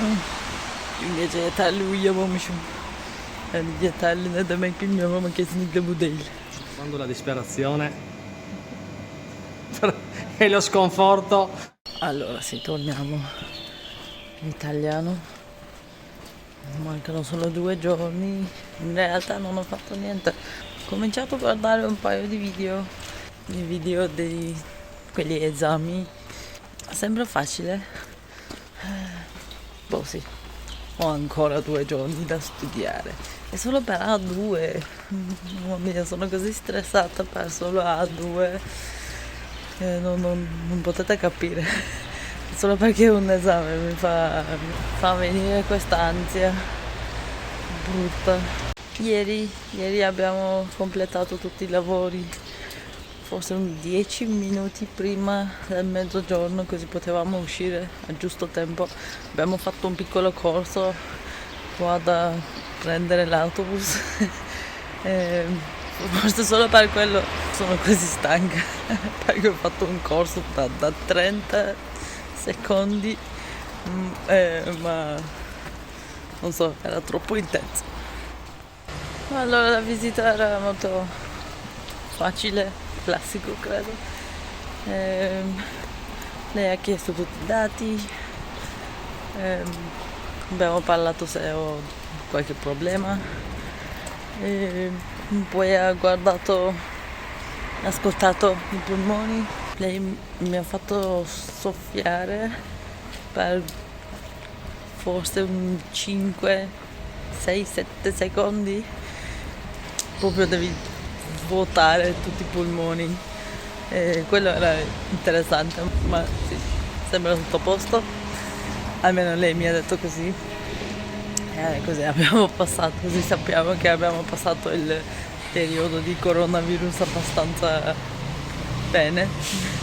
Dün gece yeterli uyuyamamışım. Yani yeterli ne demek bilmiyorum ama kesinlikle bu değil. Quando la disperazione e lo sconforto Allora, sì, torniamo in italiano. Mancano solo due giorni. In realtà non ho fatto niente. Ho cominciato a guardare un paio di video. I video di quegli esami. Sembra facile. Boh, sì. Ho ancora due giorni da studiare. È solo per A2. Mamma mia, sono così stressata per solo A2. Eh, non, non- non potete capire. Solo perché un esame mi fa, mi fa venire quest'ansia brutta. Ieri, ieri abbiamo completato tutti i lavori, forse un 10 minuti prima del mezzogiorno, così potevamo uscire a giusto tempo. Abbiamo fatto un piccolo corso qua da prendere l'autobus. Eh, forse solo per quello sono così stanca, perché ho fatto un corso da, da 30 secondi, mm, eh, ma non so, era troppo intenso. Allora la visita era molto facile, classico credo. Ehm, lei ha chiesto tutti i dati, ehm, abbiamo parlato se ho qualche problema. E poi ha guardato, ha ascoltato i polmoni. Lei mi ha fatto soffiare per forse un 5, 6, 7 secondi. Proprio devi vuotare tutti i polmoni. E quello era interessante, ma sì, sembra tutto a posto. Almeno lei mi ha detto così. Eh, così abbiamo passato, così sappiamo che abbiamo passato il periodo di coronavirus abbastanza bene.